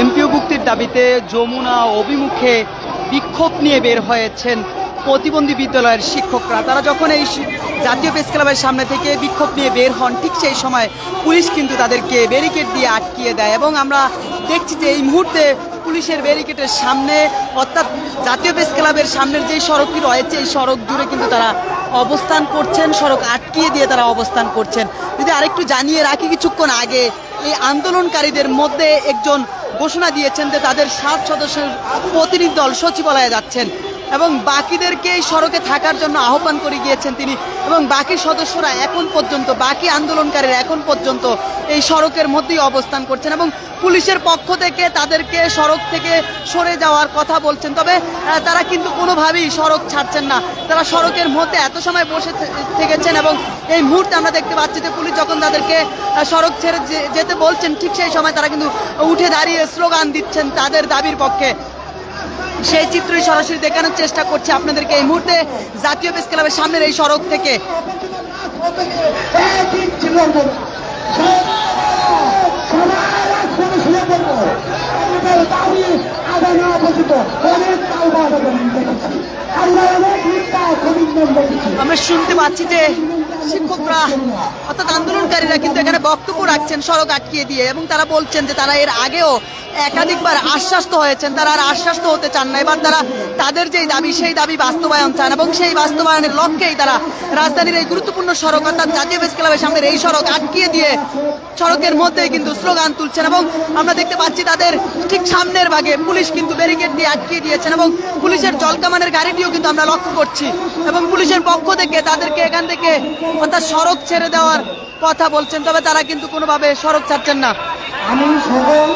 MPO মুক্তির দাবিতে যমুনা অভিমুখে বিক্ষোভ নিয়ে বের হয়েছেন প্রতিবন্ধী বিদ্যালয়ের শিক্ষকরা। তারা যখন এই জাতীয় প্রেস ক্লাবের সামনে থেকে বিক্ষোভ নিয়ে বের হন, ঠিক সেই সময় পুলিশ কিন্তু তাদেরকে ব্যারিকেড দিয়ে আটকিয়ে দেয় এবং আমরা দেখছি যে এই মুহূর্তে পুলিশের ব্যারিকেডের সামনে, অর্থাৎ জাতীয় প্রেস ক্লাবের সামনের যেই সড়কটি রয়েছে, এই সড়ক জুড়ে কিন্তু তারা অবস্থান করছেন। সড়ক আটকিয়ে দিয়ে তারা অবস্থান করছেন। যদি আরেকটু জানিয়ে রাখি, কিছুক্ষণ আগে এই আন্দোলনকারীদের মধ্যে একজন ঘোষণা দিয়েছেন যে তাদের সাত সদস্যের প্রতিনিধি দল সচিবালয়ে যাচ্ছেন। এবং বাকিদেরকে এই সড়কে থাকার জন্য আহ্বান করে গিয়েছেন তিনি। এবং বাকি সদস্যরা এখন পর্যন্ত, বাকি আন্দোলনকারীরা এখন পর্যন্ত এই সড়কের মধ্যেই অবস্থান করছেন এবং পুলিশের পক্ষ থেকে তাদেরকে সড়ক থেকে সরে যাওয়ার কথা বলছেন। তবে তারা কিন্তু কোনোভাবেই সড়ক ছাড়ছেন না। তারা সড়কের মধ্যে এত সময় বসে থেকেছেন এবং এই মুহূর্তে আমরা দেখতে পাচ্ছি যে পুলিশ যখন তাদেরকে সড়ক ছেড়ে যেতে বলছেন, ঠিক সেই সময় তারা কিন্তু উঠে দাঁড়িয়ে স্লোগান দিচ্ছেন তাদের দাবির পক্ষে। সেই চিত্রই সরাসরি দেখানোর চেষ্টা করছি আপনাদেরকে এই মুহূর্তে জাতীয় প্রেস ক্লাবের সামনের এই সড়ক থেকে। আমরা শুনতে পাচ্ছি যে শিক্ষকরা, অর্থাৎ আন্দোলনকারীরা কিন্তু এখানে বক্তব্য রাখছেন সড়ক আটকিয়ে দিয়ে এবং তারা বলছেন যে তারা এর আগেও একাধিকবার আশ্বাস্ত হয়েছেন, তারা আর আশ্বাস্ত হতে চান না। এবার তারা তাদের যেই দাবি, সেই দাবি বাস্তবায়ন চান এবং সেই বাস্তবায়নের লক্ষ্যেই তারা রাজধানীর এই গুরুত্বপূর্ণ সড়ক অর্থাৎ জাতীয় প্রেস ক্লাবের সামনের এই সড়ক আটকিয়ে দিয়ে সড়কের মধ্যে কিন্তু স্লোগান তুলছেন এবং আমরা দেখতে পাচ্ছি তাদের ঠিক সামনের ভাগে পুলিশ কিন্তু ব্যারিকেড দিয়ে আটকিয়ে দিয়েছেন এবং পুলিশের জলকামানের গাড়িটিও কিন্তু আমরা লক্ষ্য করছি এবং পুলিশের পক্ষ থেকে তাদেরকে এখান থেকে অর্থাৎ সড়ক ছেড়ে দেওয়ার কথা বলছেন, তবে তারা কিন্তু কোনোভাবে সড়ক ছাড়ছেন না। আমি সকল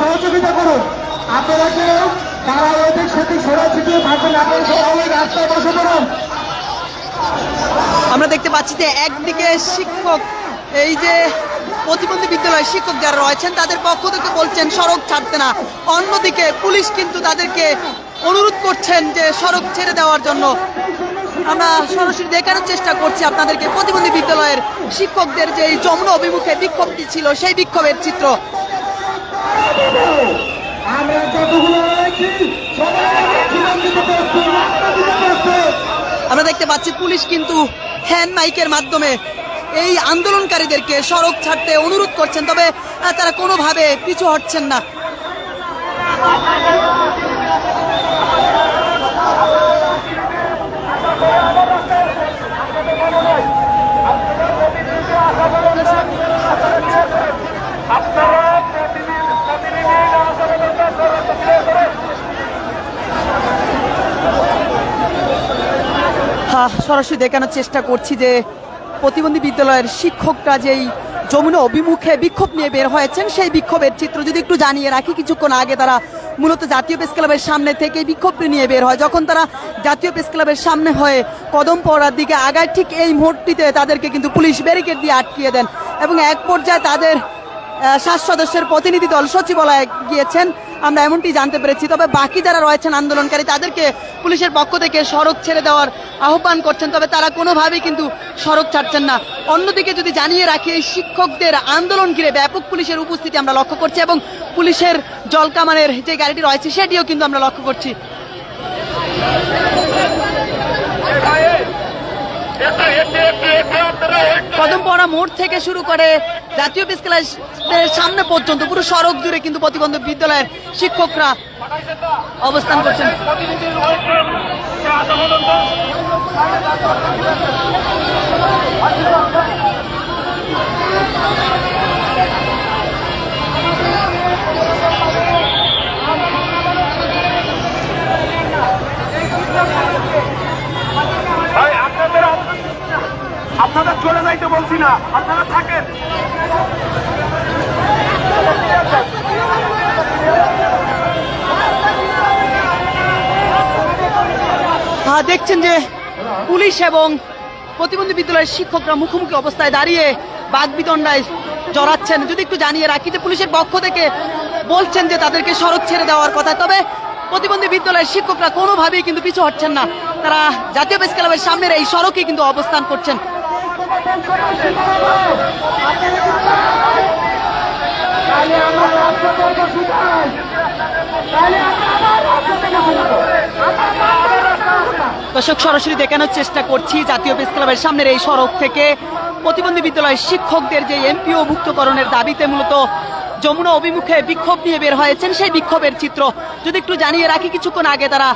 সহযোগিতা করুন আপনারা তারা আমরা দেখতে পাচ্ছি যে একদিকে শিক্ষক, এই যে প্রতিবন্ধী বিদ্যালয়ের শিক্ষক যারা রয়েছেন, তাদের পক্ষ থেকে বলছেন, সড়ক ছাড়তে না। অন্যদিকে পুলিশ কিন্তু তাদেরকে অনুরোধ করছেন যে সড়ক ছেড়ে দেওয়ার জন্য। আমরা সরাসরি দেখানোর চেষ্টা করছি আপনাদেরকে। প্রতিবন্ধী বিদ্যালয়ের শিক্ষকদের যে এই যমুনা অভিমুখে বিক্ষোভটি ছিল সেই বিক্ষোভের চিত্র। আমরা যতগুলো আমরা দেখতে পাচ্ছি পুলিশ কিন্তু হ্যান্ড মাইকের মাধ্যমে এই আন্দোলনকারীদেরকে সড়ক ছাড়তে অনুরোধ করছেন তবে তারা কোনোভাবে পিছু হটছেন না হ্যাঁ সরাসরি দেখানোর চেষ্টা করছি যে প্রতিবন্ধী বিদ্যালয়ের শিক্ষকরা যেই যমুনা অভিমুখে বিক্ষোভ নিয়ে বের হয়েছেন, সেই বিক্ষোভের চিত্র যদি একটু জানিয়ে রাখি, কিছুক্ষণ আগে তারা মূলত জাতীয় প্রেস ক্লাবের সামনে থেকে বিক্ষোভটি নিয়ে বের হয়। যখন তারা জাতীয় প্রেস ক্লাবের সামনে হয়ে কদম পড়ার দিকে আগায়, ঠিক এই মুহূর্তটিতে তাদেরকে কিন্তু পুলিশ ব্যারিকেড দিয়ে আটকিয়ে দেন এবং এক পর্যায়ে তাদের সাত সদস্যের প্রতিনিধি দল সচিবালয়ে গিয়েছেন। আমরা এমনটি জানতে পেরেছি। তবে বাকি যারা রয়েছেন আন্দোলনকারী, তাদেরকে পুলিশের পক্ষ থেকে সড়ক ছেড়ে দেওয়ার আহ্বান করছেন। তবে তারা কোনোভাবেই কিন্তু সড়ক ছাড়ছেন না। অন্যদিকে যদি জানিয়ে রাখি, এই শিক্ষকদের আন্দোলন ঘিরে ব্যাপক পুলিশের উপস্থিতি আমরা লক্ষ্য করছি এবং পুলিশের জলকামানের যে গাড়িটি রয়েছে, সেটিও কিন্তু আমরা লক্ষ্য করছি। কদমপাড়া মোড় থেকে শুরু করে জাতীয় বিদ্যালয়ের সামনে পর্যন্ত, পুরো সড়ক জুড়ে কিন্তু প্রতিবন্ধক বিদ্যালয়ের শিক্ষকরা অবস্থান করছেন। ভাই না, আপনারা থাকেন। দেখছেন যে পুলিশ এবং প্রতিবন্ধী বিদ্যালয়ের শিক্ষকরা মুখোমুখি অবস্থায় দাঁড়িয়ে বাগবিদণ্ডায় জড়াচ্ছেন। যদি একটু জানিয়ে রাখি যে পুলিশের পক্ষ থেকে বলছেন যে তাদেরকে সড়ক ছেড়ে দেওয়ার কথা, তবে প্রতিবন্ধী বিদ্যালয়ের শিক্ষকরা কোনোভাবেই কিন্তু পিছু হটছেন না। তারা জাতীয় প্রেস ক্লাবের সামনের এই সড়কে কিন্তু অবস্থান করছেন। দর্শক, সরাসরি দেখানোর চেষ্টা করছি জাতীয় প্রেস ক্লাবের সামনের এই সড়ক থেকে। প্রতিবন্ধী বিদ্যালয়ের শিক্ষকদের যে এমপিও মুক্তকরণের দাবিতে মূলত যমুনা অভিমুখে বিক্ষোভ নিয়ে বের হয়েছেন, সেই বিক্ষোভের চিত্র যদি একটু জানিয়ে রাখি, কিছুক্ষণ আগে তারা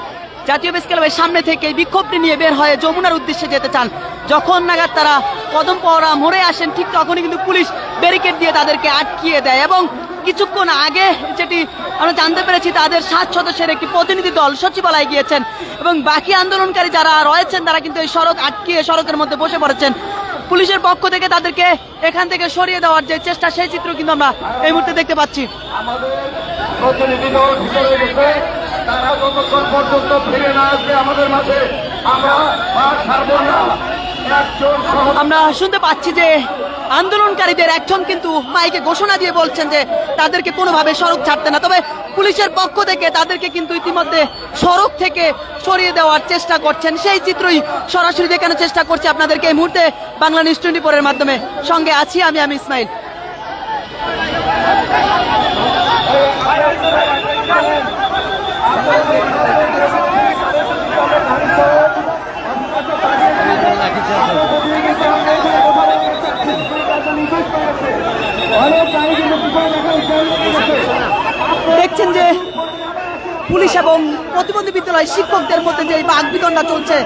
জাতীয় প্রেস ক্লাবের সামনে থেকে বিক্ষোভটি নিয়ে বের হয়ে যমুনার উদ্দেশ্যে যেতে চান। যখন নাগাদ তারা কদম পাওয়া মোড়ে আসেন, ঠিক তখনই কিন্তু পুলিশ ব্যারিকেড দিয়ে তাদেরকে আটকিয়ে দেয় এবং কিছুক্ষণ আগে যেটি আমরা জানতে পেরেছি, তাদের সাত সদস্যের একটি প্রতিনিধি দল সচিবালয়ে গিয়েছেন এবং বাকি আন্দোলনকারী যারা রয়েছেন, তারা কিন্তু এই সড়ক আটকিয়ে সড়কের মধ্যে বসে পড়েছেন। পুলিশের পক্ষ থেকে তাদেরকে এখান থেকে সরিয়ে দেওয়ার যে চেষ্টা, সেই চিত্র কিন্তু আমরা এই মুহূর্তে দেখতে পাচ্ছি। তারা যতক্ষণ পর্যন্ত ফিরে না আসবে আমাদের মাঝে, আমরা আমরা শুনতে পাচ্ছি যে আন্দোলনকারীদের একজন কিন্তু মাইকে ঘোষণা দিয়ে বলছেন যে তাদেরকে কোনোভাবে সড়ক ছাড়তে না। তবে পুলিশের পক্ষ থেকে তাদেরকে কিন্তু ইতিমধ্যে সড়ক থেকে সরিয়ে দেওয়ার চেষ্টা করছেন। সেই চিত্রই সরাসরি দেখানোর চেষ্টা করছি আপনাদেরকে। এই মুহূর্তে বাংলা নিউজ টোয়েন্টি ফোরের মাধ্যমে সঙ্গে আছি আমি আমি ইসমাইল। দেখছেন যে পুলিশ এবং প্রতিবন্ধী বিদ্যালয় শিক্ষকদের মধ্যে যে এই বাঘ বিতণ্ডা চলছে,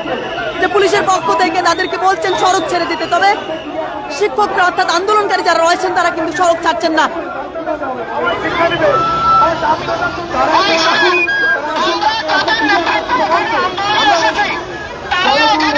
যে পুলিশের পক্ষ থেকে তাদেরকে বলছেন সড়ক ছেড়ে দিতে, তবে শিক্ষকরা অর্থাৎ আন্দোলনকারী যারা রয়েছেন, তারা কিন্তু সড়ক ছাড়ছেন না। ভাই